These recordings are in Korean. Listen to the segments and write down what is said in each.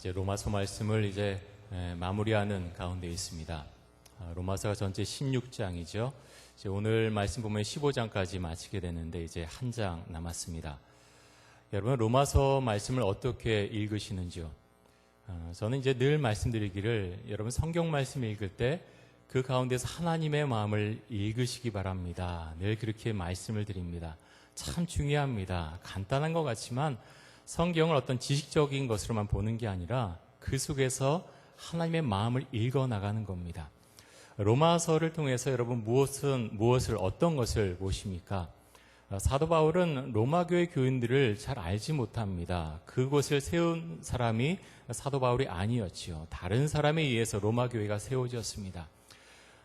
이제 로마서 말씀을 이제 에, 마무리하는 가운데 있습니다. 아, 로마서가 전체 16장이죠. 이제 오늘 말씀 보면 15장까지 마치게 되는데 이제 한 장 남았습니다. 여러분 로마서 말씀을 어떻게 읽으시는지요? 아, 저는 이제 늘 말씀드리기를 여러분 성경 말씀 읽을 때 그 가운데서 하나님의 마음을 읽으시기 바랍니다. 늘 그렇게 말씀을 드립니다. 참 중요합니다. 간단한 것 같지만 성경을 어떤 지식적인 것으로만 보는 게 아니라 그 속에서 하나님의 마음을 읽어 나가는 겁니다. 로마서를 통해서 여러분 무엇은 무엇을 어떤 것을 보십니까? 사도 바울은 로마 교회 교인들을 잘 알지 못합니다. 그곳을 세운 사람이 사도 바울이 아니었지요. 다른 사람에 의해서 로마 교회가 세워졌습니다.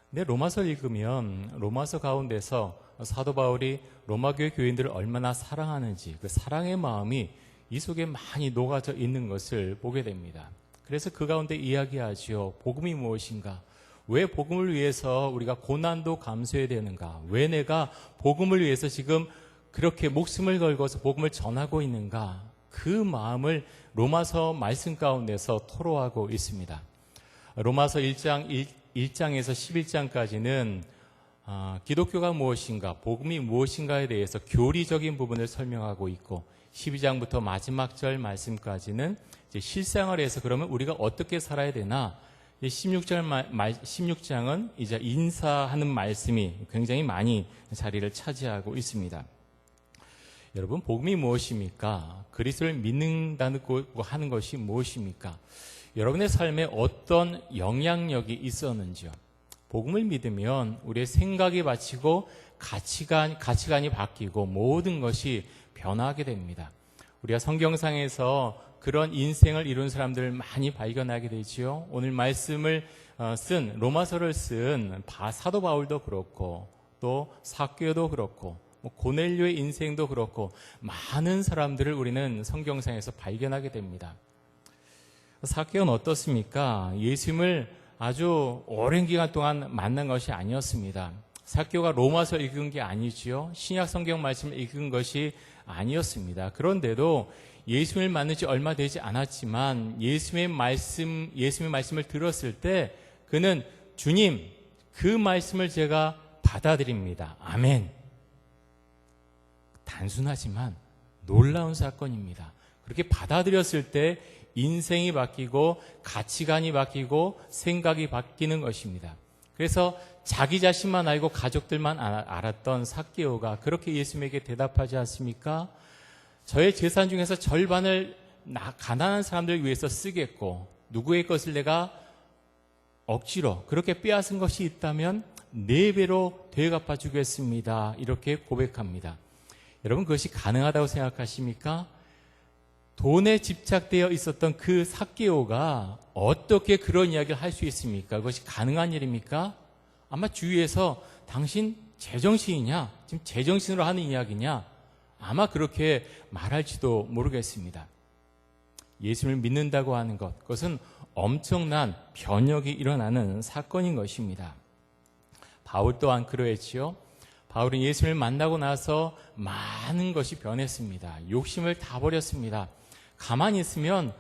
근데 로마서 읽으면 로마서 가운데서 사도 바울이 로마 교회 교인들을 얼마나 사랑하는지 그 사랑의 마음이 이 속에 많이 녹아져 있는 것을 보게 됩니다. 그래서 그 가운데 이야기하지요. 복음이 무엇인가? 왜 복음을 위해서 우리가 고난도 감수해야 되는가? 왜 내가 복음을 위해서 지금 그렇게 목숨을 걸고서 복음을 전하고 있는가? 그 마음을 로마서 말씀 가운데서 토로하고 있습니다. 로마서 1장 1, 장에서 11장까지는 아, 기독교가 무엇인가, 복음이 무엇인가에 대해서 교리적인 부분을 설명하고 있고 12장부터 마지막 절 말씀까지는 실생활에서 그러면 우리가 어떻게 살아야 되나 16장, 16장은 이제 인사하는 말씀이 굉장히 많이 자리를 차지하고 있습니다. 여러분, 복음이 무엇입니까? 그리스도를 믿는다는 하는 것이 무엇입니까? 여러분의 삶에 어떤 영향력이 있었는지요? 복음을 믿으면 우리의 생각이 바치고 가치관, 가치관이 바뀌고 모든 것이 변하게 됩니다. 우리가 성경상에서 그런 인생을 이룬 사람들을 많이 발견하게 되지요. 오늘 말씀을 어, 쓴 로마서를 쓴 사도 바울도 그렇고 또 사교도 그렇고 뭐 고넬료의 인생도 그렇고 많은 사람들을 우리는 성경상에서 발견하게 됩니다. 사교는 어떻습니까? 예수님을 아주 오랜 기간 동안 만난 것이 아니었습니다. 사교가 로마서 읽은 게 아니지요. 신약 성경 말씀을 읽은 것이 아니었습니다. 그런데도 예수님을 만난 지 얼마 되지 않았지만 예수님의 말씀, 예수님의 말씀을 들었을 때 그는 주님, 그 말씀을 제가 받아들입니다. 아멘. 단순하지만 놀라운 사건입니다. 그렇게 받아들였을 때 인생이 바뀌고 가치관이 바뀌고 생각이 바뀌는 것입니다. 그래서 자기 자신만 알고 가족들만 알았던 사개오가 그렇게 예수님에게 대답하지 않습니까? 저의 재산 중에서 절반을 가난한 사람들 위해서 쓰겠고 누구의 것을 내가 억지로 그렇게 빼앗은 것이 있다면 네 배로 되갚아 주겠습니다. 이렇게 고백합니다. 여러분 그것이 가능하다고 생각하십니까? 돈에 집착되어 있었던 그 사개오가 어떻게 그런 이야기를 할 수 있습니까? 그것이 가능한 일입니까? 아마 주위에서 당신 제정신이냐? 지금 제정신으로 하는 이야기냐? 아마 그렇게 말할지도 모르겠습니다. 예수를 믿는다고 하는 것, 그것은 엄청난 변혁이 일어나는 사건인 것입니다. 바울 또한 그러했지요. 바울은 예수를 만나고 나서 많은 것이 변했습니다. 욕심을 다 버렸습니다. 가만히 있으면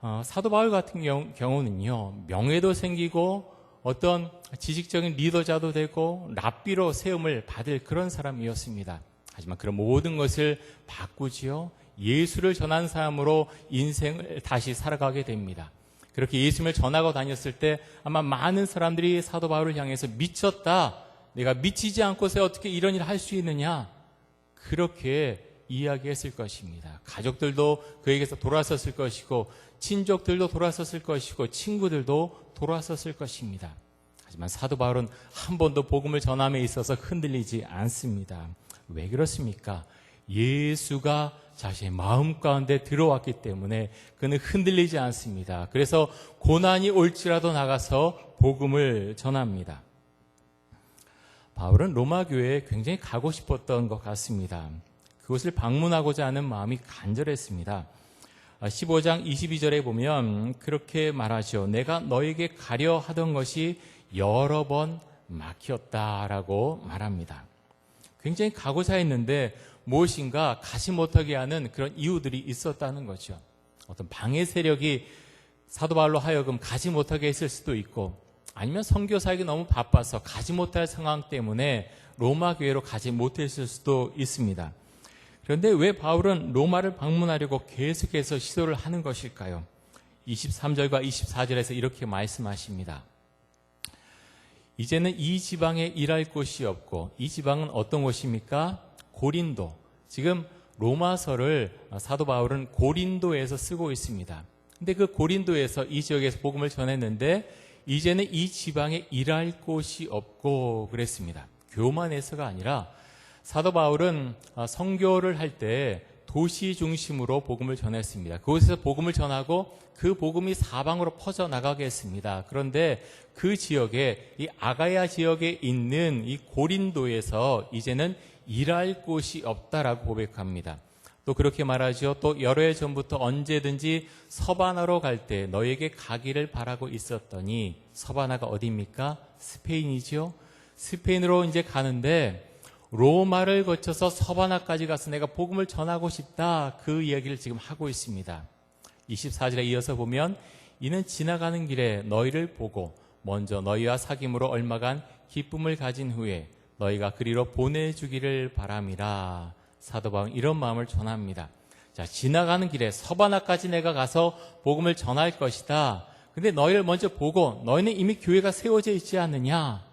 어, 사도 바울 같은 경우, 는요 명예도 생기고 어떤 지식적인 리더자도 되고 랍비로 세움을 받을 그런 사람이었습니다. 하지만 그런 모든 것을 바꾸지요. 예수를 전한 사람으로 인생을 다시 살아가게 됩니다. 그렇게 예수님을 전하고 다녔을 때 아마 많은 사람들이 사도 바울을 향해서 미쳤다. 내가 미치지 않고서 어떻게 이런 일을 할 수 있느냐. 그렇게 이야기했을 것입니다. 가족들도 그에게서 돌아섰을 것이고 친족들도 돌아섰을 것이고 친구들도 돌아섰을 것입니다. 하지만 사도 바울은 한 번도 복음을 전함에 있어서 흔들리지 않습니다. 왜 그렇습니까? 예수가 자신의 마음 가운데 들어왔기 때문에 그는 흔들리지 않습니다. 그래서 고난이 올지라도 나가서 복음을 전합니다. 바울은 로마 교회에 굉장히 가고 싶었던 것 같습니다. 그것을 방문하고자 하는 마음이 간절했습니다. 15장 아, 22절에 보면 그렇게 말하죠. 내가 너에게 가려 하던 것이 여러 번 막혔다라고 말합니다. 굉장히 가고자 했는데 무엇인가 가지 못하게 하는 그런 이유들이 있었다는 거죠. 어떤 방해 세력이 사도 바울로 하여금 가지 못하게 했을 수도 있고 아니면 선교사에게 너무 바빠서 가지 못할 상황 때문에 로마 교회로 가지 못했을 수도 있습니다. 그런데 왜 바울은 로마를 방문하려고 계속해서 시도를 하는 것일까요? 23절과 24절에서 이렇게 말씀하십니다. 이제는 이 지방에 일할 곳이 없고 이 지방은 어떤 곳입니까? 고린도. 지금 로마서를 사도 바울은 고린도에서 쓰고 있습니다. 근데 그 고린도에서 이 지역에서 복음을 전했는데 이제는 이 지방에 일할 곳이 없고 그랬습니다. 교만해서가 아니라 사도 바울은 성교를 할 때 도시 중심으로 복음을 전했습니다. 그곳에서 복음을 전하고 그 복음이 사방으로 퍼져 나가게 했습니다. 그런데 그 지역에 이 아가야 지역에 있는 이 고린도에서 이제는 일할 곳이 없다라고 고백합니다. 또 그렇게 말하죠. 또 여러 해 전부터 언제든지 서바나로 갈 때 너에게 가기를 바라고 있었더니 서바나가 어디입니까? 스페인이죠. 스페인으로 이제 가는데 로마를 거쳐서 서바나까지 가서 내가 복음을 전하고 싶다. 그 이야기를 지금 하고 있습니다. 24절에 이어서 보면 이는 지나가는 길에 너희를 보고 먼저 너희와 사귐으로 얼마간 기쁨을 가진 후에 너희가 그리로 보내주기를 바람이라. 사도 바울은 이런 마음을 전합니다. 자, 지나가는 길에 서바나까지 내가 가서 복음을 전할 것이다. 근데 너희를 먼저 보고 너희는 이미 교회가 세워져 있지 않느냐?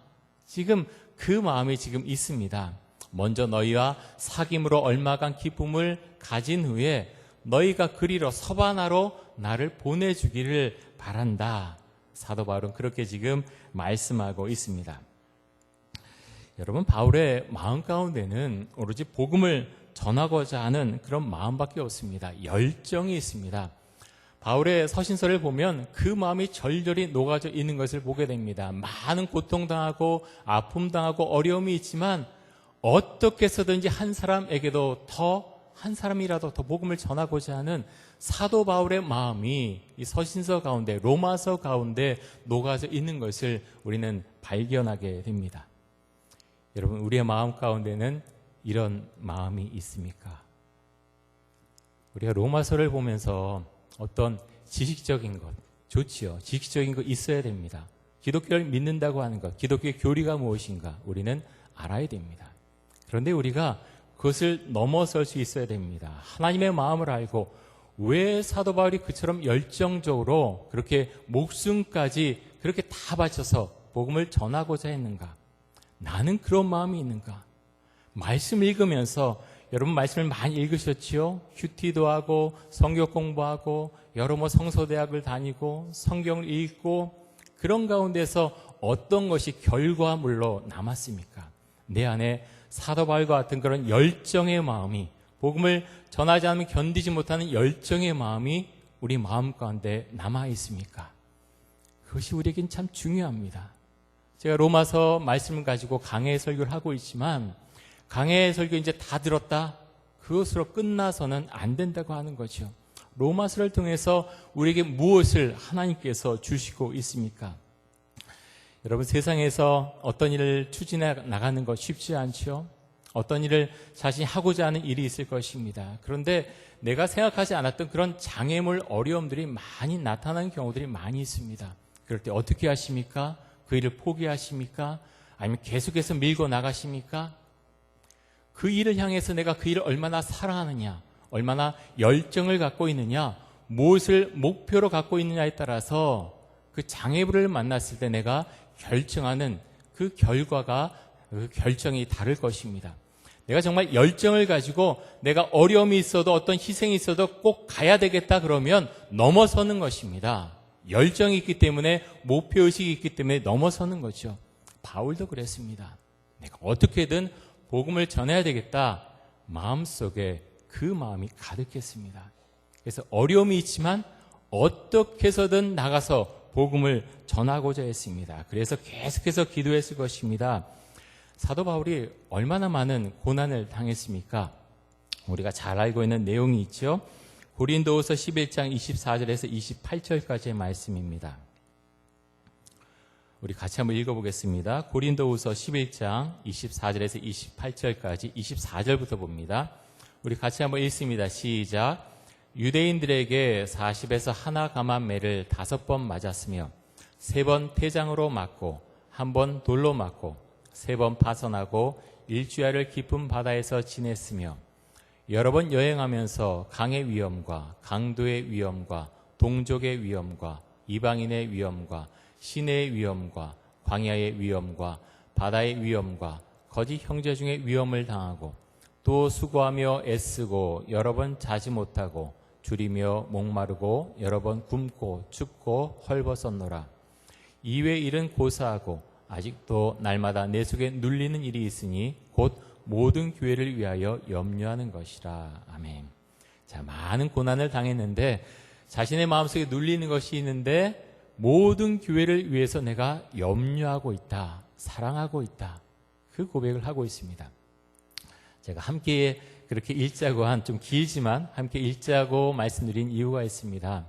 지금 그 마음이 지금 있습니다. 먼저 너희와 사귐으로 얼마간 기쁨을 가진 후에 너희가 그리로 서바나로 나를 보내주기를 바란다. 사도 바울은 그렇게 지금 말씀하고 있습니다. 여러분 바울의 마음 가운데는 오로지 복음을 전하고자 하는 그런 마음밖에 없습니다. 열정이 있습니다. 바울의 서신서를 보면 그 마음이 절절히 녹아져 있는 것을 보게 됩니다. 많은 고통당하고 아픔당하고 어려움이 있지만 어떻게 해서든지 한 사람에게도 더 한 사람이라도 더 복음을 전하고자 하는 사도 바울의 마음이 이 서신서 가운데 로마서 가운데 녹아져 있는 것을 우리는 발견하게 됩니다. 여러분 우리의 마음 가운데는 이런 마음이 있습니까? 우리가 로마서를 보면서 어떤 지식적인 것 좋지요. 지식적인 것 있어야 됩니다. 기독교를 믿는다고 하는 것, 기독교의 교리가 무엇인가 우리는 알아야 됩니다. 그런데 우리가 그것을 넘어설 수 있어야 됩니다. 하나님의 마음을 알고 왜 사도 바울이 그처럼 열정적으로 그렇게 목숨까지 그렇게 다 바쳐서 복음을 전하고자 했는가? 나는 그런 마음이 있는가? 말씀 읽으면서 여러분 말씀을 많이 읽으셨지요? 큐티도 하고 성경 공부하고 여러 뭐 성서대학을 다니고 성경을 읽고 그런 가운데서 어떤 것이 결과물로 남았습니까? 내 안에 사도 바울과 같은 그런 열정의 마음이 복음을 전하지 않으면 견디지 못하는 열정의 마음이 우리 마음 가운데 남아 있습니까? 그것이 우리에겐 참 중요합니다. 제가 로마서 말씀을 가지고 강해 설교를 하고 있지만 강해 설교 이제 다 들었다. 그것으로 끝나서는 안 된다고 하는 거죠. 로마서를 통해서 우리에게 무엇을 하나님께서 주시고 있습니까? 여러분 세상에서 어떤 일을 추진해 나가는 것 쉽지 않죠. 어떤 일을 자신이 하고자 하는 일이 있을 것입니다. 그런데 내가 생각하지 않았던 그런 장애물 어려움들이 많이 나타나는 경우들이 많이 있습니다. 그럴 때 어떻게 하십니까? 그 일을 포기하십니까? 아니면 계속해서 밀고 나가십니까? 그 일을 향해서 내가 그 일을 얼마나 사랑하느냐, 얼마나 열정을 갖고 있느냐, 무엇을 목표로 갖고 있느냐에 따라서 그 장애물을 만났을 때 내가 결정하는 그 결과가 그 결정이 다를 것입니다. 내가 정말 열정을 가지고 내가 어려움이 있어도 어떤 희생이 있어도 꼭 가야 되겠다 그러면 넘어서는 것입니다. 열정이 있기 때문에 목표의식이 있기 때문에 넘어서는 거죠. 바울도 그랬습니다. 내가 어떻게든 복음을 전해야 되겠다. 마음속에 그 마음이 가득했습니다. 그래서 어려움이 있지만 어떻게 해서든 나가서 복음을 전하고자 했습니다. 그래서 계속해서 기도했을 것입니다. 사도 바울이 얼마나 많은 고난을 당했습니까? 우리가 잘 알고 있는 내용이 있죠. 고린도후서 11장 24절에서 28절까지의 말씀입니다. 우리 같이 한번 읽어보겠습니다. 고린도후서 11장 24절에서 28절까지 24절부터 봅니다. 우리 같이 한번 읽습니다. 시작. 유대인들에게 40에서 하나 감한 매를 다섯 번 맞았으며 세 번 태장으로 맞고 한 번 돌로 맞고 세 번 파선하고 일주야를 깊은 바다에서 지냈으며 여러 번 여행하면서 강의 위험과 강도의 위험과 동족의 위험과 이방인의 위험과 시내의 위험과 광야의 위험과 바다의 위험과 거짓 형제 중의 위험을 당하고 또 수고하며 애쓰고 여러 번 자지 못하고 줄이며 목마르고 여러 번 굶고 춥고 헐벗었노라 이외 일은 고사하고 아직도 날마다 내 속에 눌리는 일이 있으니 곧 모든 교회를 위하여 염려하는 것이라 아멘. 자 많은 고난을 당했는데 자신의 마음속에 눌리는 것이 있는데 모든 교회를 위해서 내가 염려하고 있다, 사랑하고 있다. 그 고백을 하고 있습니다. 제가 함께 그렇게 읽자고 한 좀 길지만 함께 읽자고 말씀드린 이유가 있습니다.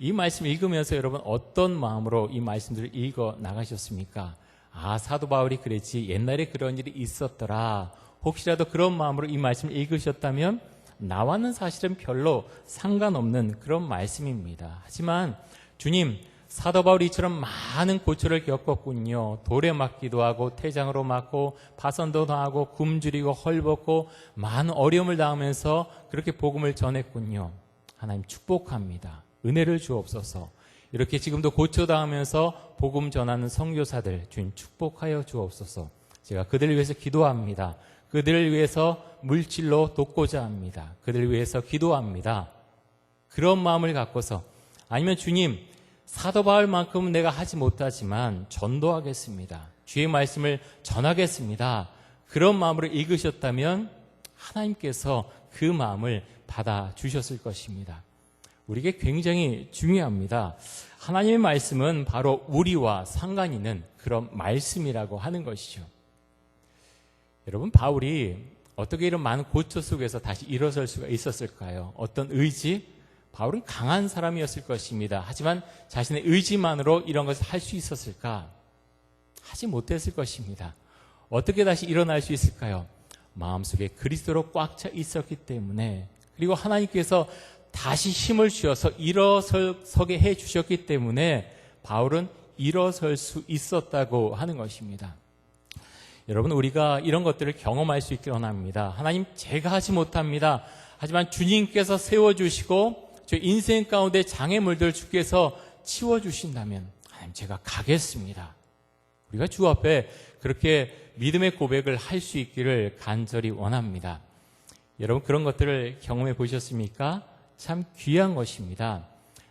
이 말씀 읽으면서 여러분 어떤 마음으로 이 말씀들을 읽어 나가셨습니까? 아, 사도 바울이 그랬지. 옛날에 그런 일이 있었더라. 혹시라도 그런 마음으로 이 말씀을 읽으셨다면 나와는 사실은 별로 상관없는 그런 말씀입니다. 하지만 주님, 사도 바울이 이처럼 많은 고초를 겪었군요. 돌에 맞기도 하고 태장으로 맞고 파선도 당하고 굶주리고 헐벗고 많은 어려움을 당하면서 그렇게 복음을 전했군요. 하나님 축복합니다. 은혜를 주옵소서. 이렇게 지금도 고초당하면서 복음 전하는 선교사들 주님 축복하여 주옵소서. 제가 그들을 위해서 기도합니다. 그들을 위해서 물질로 돕고자 합니다. 그들을 위해서 기도합니다. 그런 마음을 갖고서 아니면 주님 사도 바울만큼은 내가 하지 못하지만 전도하겠습니다. 주의 말씀을 전하겠습니다. 그런 마음으로 읽으셨다면 하나님께서 그 마음을 받아 주셨을 것입니다. 우리에게 굉장히 중요합니다. 하나님의 말씀은 바로 우리와 상관 있는 그런 말씀이라고 하는 것이죠. 여러분, 바울이 어떻게 이런 많은 고초 속에서 다시 일어설 수가 있었을까요? 어떤 의지? 바울은 강한 사람이었을 것입니다. 하지만 자신의 의지만으로 이런 것을 할 수 있었을까? 하지 못했을 것입니다. 어떻게 다시 일어날 수 있을까요? 마음속에 그리스도로 꽉 차 있었기 때문에 그리고 하나님께서 다시 힘을 주어서 일어서게 해 주셨기 때문에 바울은 일어설 수 있었다고 하는 것입니다. 여러분 우리가 이런 것들을 경험할 수 있기를 원합니다. 하나님 제가 하지 못합니다. 하지만 주님께서 세워 주시고 저 인생 가운데 장애물들 주께서 치워 주신다면 하나님 제가 가겠습니다. 우리가 주 앞에 그렇게 믿음의 고백을 할 수 있기를 간절히 원합니다. 여러분 그런 것들을 경험해 보셨습니까? 참 귀한 것입니다.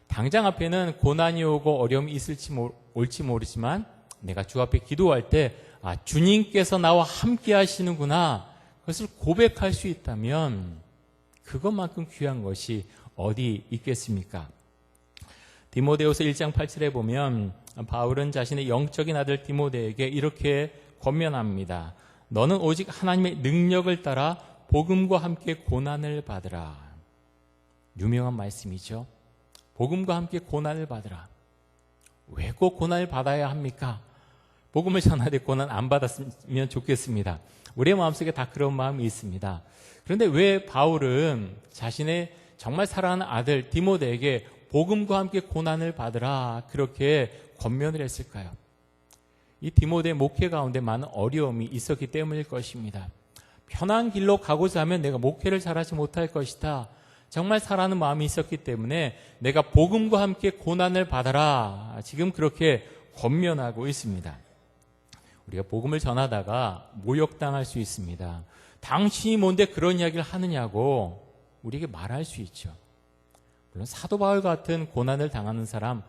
당장 앞에는 고난이 오고 어려움이 있을지 올지 모르지만 내가 주 앞에 기도할 때 아, 주님께서 나와 함께 하시는구나. 그것을 고백할 수 있다면 그것만큼 귀한 것이 어디 있겠습니까? 디모데후서 1장 8절에 보면 바울은 자신의 영적인 아들 디모데에게 이렇게 권면합니다. 너는 오직 하나님의 능력을 따라 복음과 함께 고난을 받으라. 유명한 말씀이죠. 복음과 함께 고난을 받으라. 왜 꼭 고난을 받아야 합니까? 복음을 전하되 고난 안 받았으면 좋겠습니다. 우리의 마음속에 다 그런 마음이 있습니다. 그런데 왜 바울은 자신의 정말 사랑하는 아들 디모데에게 복음과 함께 고난을 받으라 그렇게 권면을 했을까요? 이 디모데 목회 가운데 많은 어려움이 있었기 때문일 것입니다. 편한 길로 가고자 하면 내가 목회를 잘하지 못할 것이다. 정말 사랑하는 마음이 있었기 때문에 내가 복음과 함께 고난을 받아라. 지금 그렇게 권면하고 있습니다. 우리가 복음을 전하다가 모욕당할 수 있습니다. 당신이 뭔데 그런 이야기를 하느냐고 우리에게 말할 수 있죠. 물론 사도 바울 같은 고난을 당하는 사람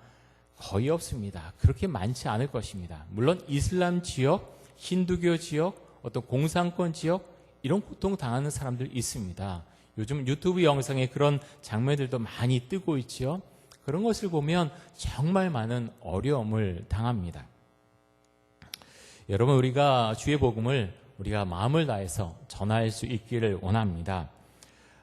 거의 없습니다. 그렇게 많지 않을 것입니다. 물론 이슬람 지역, 힌두교 지역, 어떤 공산권 지역 이런 고통 당하는 사람들 있습니다. 요즘 유튜브 영상에 그런 장면들도 많이 뜨고 있죠. 그런 것을 보면 정말 많은 어려움을 당합니다. 여러분 우리가 주의 복음을 우리가 마음을 다해서 전할 수 있기를 원합니다.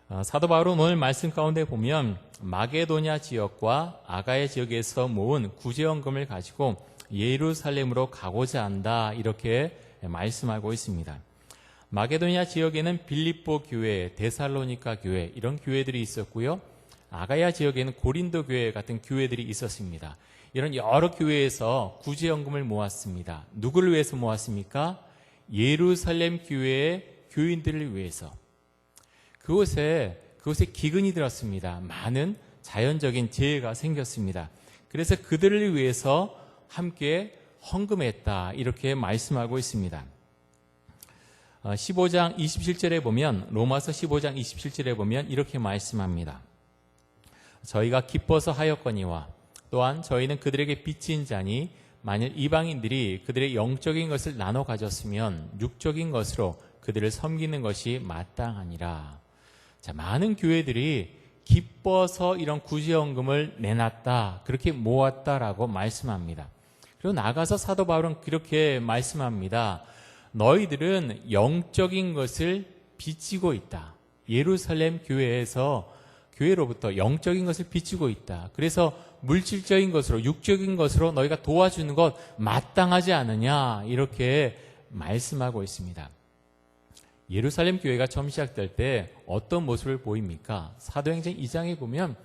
어, 사도 바울은 오늘 말씀 가운데 보면 마게도냐 지역과 아가의 지역에서 모은 구제원금을 가지고 예루살렘으로 가고자 한다 이렇게 말씀하고 있습니다. 마게도냐 지역에는 빌립보 교회, 데살로니카 교회 이런 교회들이 있었고요. 아가야 지역에는 고린도 교회 같은 교회들이 있었습니다. 이런 여러 교회에서 구제연금을 모았습니다. 누구를 위해서 모았습니까? 예루살렘 교회의 교인들을 위해서. 그곳에 그곳에 기근이 들었습니다. 많은 자연적인 재해가 생겼습니다. 그래서 그들을 위해서 함께 헌금했다. 이렇게 말씀하고 있습니다. 15장 27절에 보면 로마서 15장 27절에 보면 이렇게 말씀합니다. 저희가 기뻐서 하였거니와 또한 저희는 그들에게 빚진 자니 만일 이방인들이 그들의 영적인 것을 나눠 가졌으면 육적인 것으로 그들을 섬기는 것이 마땅하니라. 자, 많은 교회들이 기뻐서 이런 구제연금을 내놨다. 그렇게 모았다라고 말씀합니다. 그리고 나가서 사도 바울은 그렇게 말씀합니다. 너희들은 영적인 것을 비치고 있다. 예루살렘 교회에서 교회로부터 영적인 것을 비치고 있다. 그래서 물질적인 것으로 육적인 것으로 너희가 도와주는 것 마땅하지 않느냐 이렇게 말씀하고 있습니다. 예루살렘 교회가 처음 시작될 때 어떤 모습을 보입니까? 사도행전 2장에 보면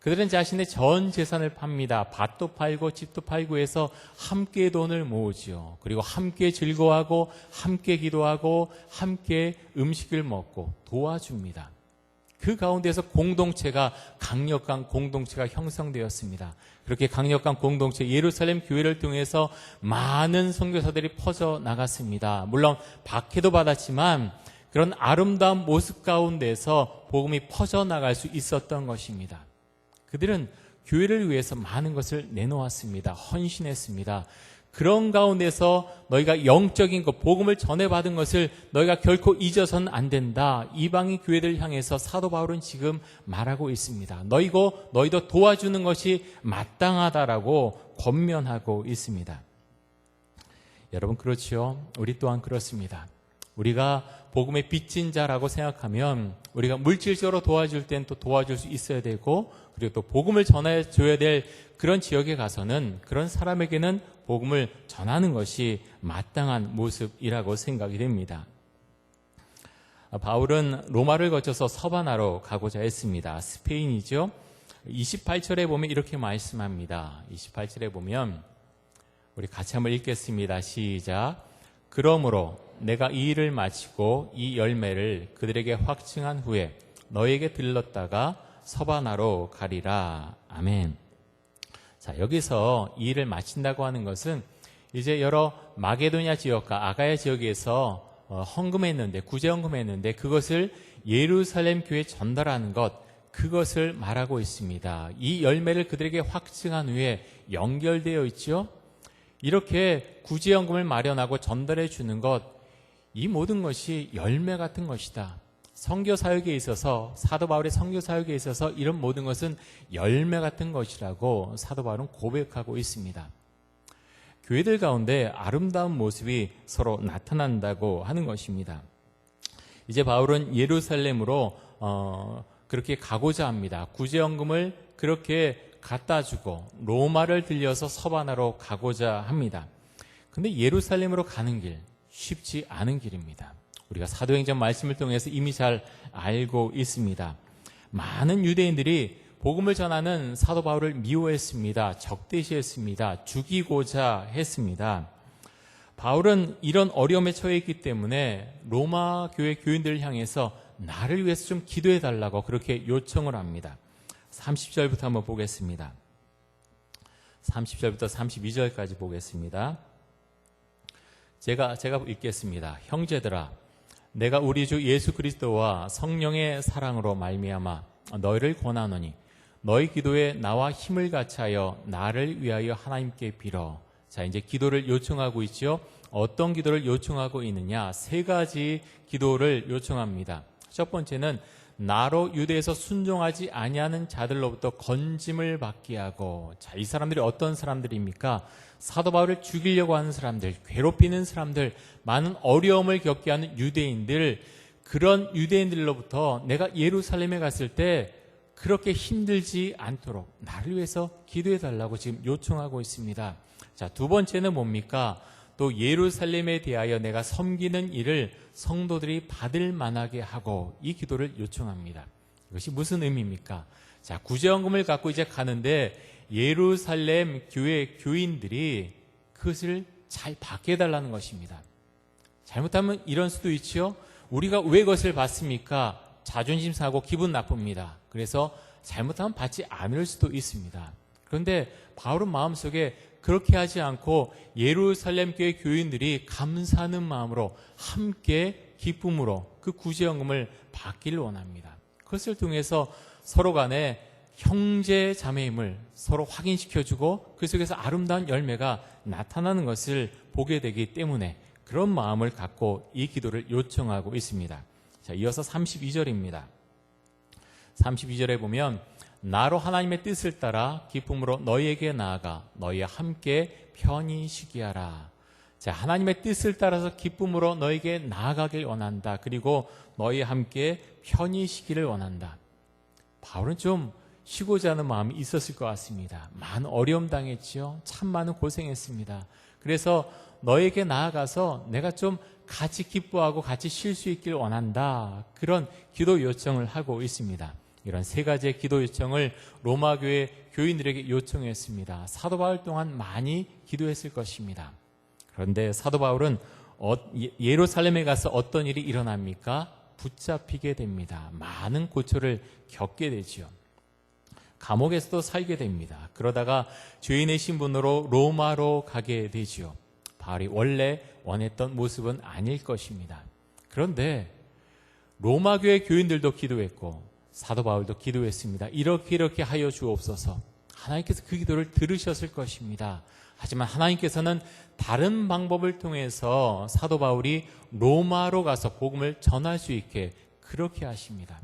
그들은 자신의 전 재산을 팝니다. 밭도 팔고 집도 팔고 해서 함께 돈을 모으지요. 그리고 함께 즐거워하고 함께 기도하고 함께 음식을 먹고 도와줍니다. 그 가운데서 공동체가 강력한 공동체가 형성되었습니다. 그렇게 강력한 공동체 예루살렘 교회를 통해서 많은 선교사들이 퍼져 나갔습니다. 물론 박해도 받았지만 그런 아름다운 모습 가운데서 복음이 퍼져 나갈 수 있었던 것입니다. 그들은 교회를 위해서 많은 것을 내놓았습니다. 헌신했습니다. 그런 가운데서 너희가 영적인 것, 복음을 전해받은 것을 너희가 결코 잊어서는 안 된다. 이방인 교회들 향해서 사도 바울은 지금 말하고 있습니다. 너희고 너희도 도와주는 것이 마땅하다라고 권면하고 있습니다. 여러분 그렇지요? 우리 또한 그렇습니다. 우리가 복음의 빚진 자라고 생각하면 우리가 물질적으로 도와줄 땐 또 도와줄 수 있어야 되고 그리고 또 복음을 전해 줘야 될 그런 지역에 가서는 그런 사람에게는 복음을 전하는 것이 마땅한 모습이라고 생각이 됩니다. 바울은 로마를 거쳐서 서바나로 가고자 했습니다. 스페인이죠. 28절에 보면 이렇게 말씀합니다. 28절에 보면 우리 같이 한번 읽겠습니다. 시작. 그러므로 내가 이 일을 마치고 이 열매를 그들에게 확증한 후에 너에게 들렀다가 서바나로 가리라. 아멘. 자, 여기서 이 일을 마친다고 하는 것은 이제 여러 마게도냐 지역과 아가야 지역에서 어, 헌금했는데 구제 헌금했는데 그것을 예루살렘 교회에 전달하는 것 그것을 말하고 있습니다. 이 열매를 그들에게 확증한 후에 연결되어 있죠. 이렇게 구제연금을 마련하고 전달해 주는 것, 이 모든 것이 열매 같은 것이다. 성교 사역에 있어서 사도 바울의 성교 사역에 있어서 이런 모든 것은 열매 같은 것이라고 사도 바울은 고백하고 있습니다. 교회들 가운데 아름다운 모습이 서로 나타난다고 하는 것입니다. 이제 바울은 예루살렘으로 어, 그렇게 가고자 합니다. 구제연금을 그렇게 갖다 주고 로마를 들려서 서바나로 가고자 합니다. 근데 예루살렘으로 가는 길 쉽지 않은 길입니다. 우리가 사도행전 말씀을 통해서 이미 잘 알고 있습니다. 많은 유대인들이 복음을 전하는 사도 바울을 미워했습니다. 적대시했습니다. 죽이고자 했습니다. 바울은 이런 어려움에 처해 있기 때문에 로마 교회 교인들을 향해서 나를 위해서 좀 기도해 달라고 그렇게 요청을 합니다. 30절부터 한번 보겠습니다. 30절부터 32절까지 보겠습니다. 제가 제가 읽겠습니다. 형제들아 내가 우리 주 예수 그리스도와 성령의 사랑으로 말미암아 너희를 권하노니 너희 기도에 나와 힘을 같이하여 나를 위하여 하나님께 빌어. 자, 이제 기도를 요청하고 있죠. 어떤 기도를 요청하고 있느냐? 세 가지 기도를 요청합니다. 첫 번째는 나로 유대에서 순종하지 아니하는 자들로부터 건짐을 받게 하고 자, 이 사람들이 어떤 사람들입니까? 사도 바울을 죽이려고 하는 사람들, 괴롭히는 사람들, 많은 어려움을 겪게 하는 유대인들 그런 유대인들로부터 내가 예루살렘에 갔을 때 그렇게 힘들지 않도록 나를 위해서 기도해 달라고 지금 요청하고 있습니다. 자, 두 번째는 뭡니까? 또 예루살렘에 대하여 내가 섬기는 일을 성도들이 받을 만하게 하고 이 기도를 요청합니다. 이것이 무슨 의미입니까? 자, 구제원금을 갖고 이제 가는데 예루살렘 교회 교인들이 그것을 잘 받게 해달라는 것입니다. 잘못하면 이런 수도 있죠. 우리가 왜 그것을 받습니까? 자존심 상하고 기분 나쁩니다. 그래서 잘못하면 받지 않을 수도 있습니다. 그런데 바울은 마음속에 그렇게 하지 않고 예루살렘 교회 교인들이 감사하는 마음으로 함께 기쁨으로 그 구제연금을 받기를 원합니다. 그것을 통해서 서로 간에 형제 자매임을 서로 확인시켜주고 그 속에서 아름다운 열매가 나타나는 것을 보게 되기 때문에 그런 마음을 갖고 이 기도를 요청하고 있습니다. 자, 이어서 32절입니다. 32절에 보면 나로 하나님의 뜻을 따라 기쁨으로 너희에게 나아가 너희와 함께 편히 쉬기하라. 자, 하나님의 뜻을 따라서 기쁨으로 너에게 나아가길 원한다. 그리고 너희와 함께 편히 쉬기를 원한다. 바울은 좀 쉬고자 하는 마음이 있었을 것 같습니다. 많은 어려움 당했지요. 참 많은 고생했습니다. 그래서 너에게 나아가서 내가 좀 같이 기뻐하고 같이 쉴 수 있길 원한다. 그런 기도 요청을 하고 있습니다. 이런 세 가지의 기도 요청을 로마 교회 교인들에게 요청했습니다. 사도 바울 동안 많이 기도했을 것입니다. 그런데 사도 바울은 어, 예- 예루살렘에 가서 어떤 일이 일어납니까? 붙잡히게 됩니다. 많은 고초를 겪게 되지요. 감옥에서도 살게 됩니다. 그러다가 죄인의 신분으로 로마로 가게 되지요. 바울이 원래 원했던 모습은 아닐 것입니다. 그런데 로마 교회 교인들도 기도했고 사도 바울도 기도했습니다. 이렇게 이렇게 하여 주옵소서. 하나님께서 그 기도를 들으셨을 것입니다. 하지만 하나님께서는 다른 방법을 통해서 사도 바울이 로마로 가서 복음을 전할 수 있게 그렇게 하십니다.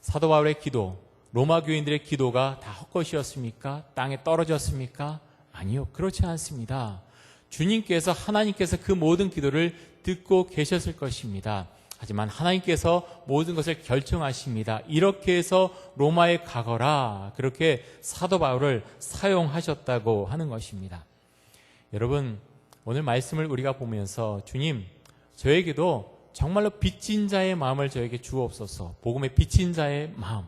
사도 바울의 기도, 로마 교인들의 기도가 다 헛것이었습니까? 땅에 떨어졌습니까? 아니요. 그렇지 않습니다. 주님께서 하나님께서 그 모든 기도를 듣고 계셨을 것입니다. 하지만 하나님께서 모든 것을 결정하십니다. 이렇게 해서 로마에 가거라. 그렇게 사도 바울을 사용하셨다고 하는 것입니다. 여러분, 오늘 말씀을 우리가 보면서 주님, 저에게도 정말로 빚진 자의 마음을 저에게 주옵소서. 복음의 빚진 자의 마음.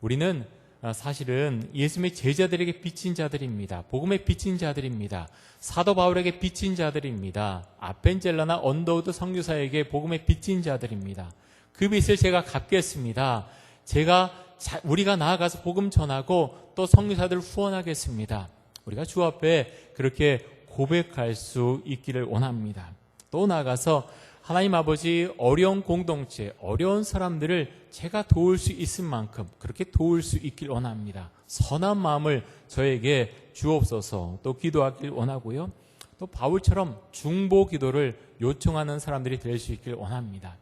우리는 어, 사실은 예수님의 제자들에게 빚진 자들입니다. 복음의 빚진 자들입니다. 사도 바울에게 빚진 자들입니다. 아펜젤라나 언더우드 성교사에게 복음의 빚진 자들입니다. 그 빚을 제가 갚겠습니다. 제가 자- 우리가 나아가서 복음 전하고 또 성교사들을 후원하겠습니다. 우리가 주 앞에 그렇게 고백할 수 있기를 원합니다. 또 나아가서 하나님 아버지 어려운 공동체, 어려운 사람들을 제가 도울 수 있을 만큼 그렇게 도울 수 있길 원합니다. 선한 마음을 저에게 주옵소서 또 기도하길 원하고요. 또 바울처럼 중보 기도를 요청하는 사람들이 될 수 있길 원합니다.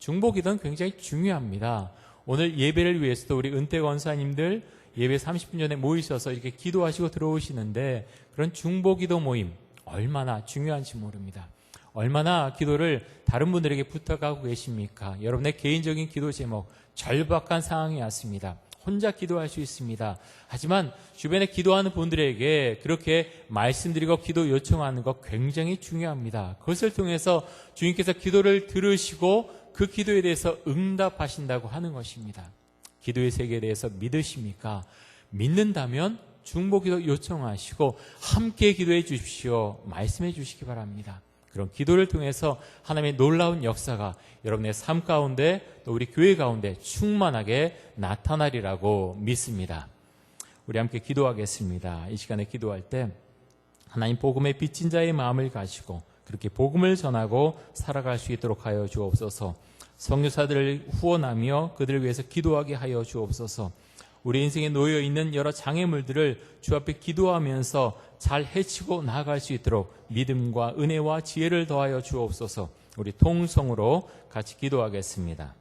중보 기도는 굉장히 중요합니다. 오늘 예배를 위해서도 우리 은퇴 권사님들 예배 30분 전에 모이셔서 이렇게 기도하시고 들어오시는데 그런 중보 기도 모임 얼마나 중요한지 모릅니다. 얼마나 기도를 다른 분들에게 부탁하고 계십니까? 여러분의 개인적인 기도 제목 절박한 상황이 왔습니다. 혼자 기도할 수 있습니다. 하지만 주변에 기도하는 분들에게 그렇게 말씀드리고 기도 요청하는 것 굉장히 중요합니다. 그것을 통해서 주님께서 기도를 들으시고 그 기도에 대해서 응답하신다고 하는 것입니다. 기도의 세계에 대해서 믿으십니까? 믿는다면 중보 기도 요청하시고 함께 기도해 주십시오. 말씀해 주시기 바랍니다. 그런 기도를 통해서 하나님의 놀라운 역사가 여러분의 삶 가운데 또 우리 교회 가운데 충만하게 나타나리라고 믿습니다. 우리 함께 기도하겠습니다. 이 시간에 기도할 때 하나님 복음의 빚진 자의 마음을 가지고 그렇게 복음을 전하고 살아갈 수 있도록 하여 주옵소서. 성교사들을 후원하며 그들을 위해서 기도하게 하여 주옵소서. 우리 인생에 놓여 있는 여러 장애물들을 주 앞에 기도하면서 잘 해치고 나아갈 수 있도록 믿음과 은혜와 지혜를 더하여 주옵소서. 우리 통성으로 같이 기도하겠습니다.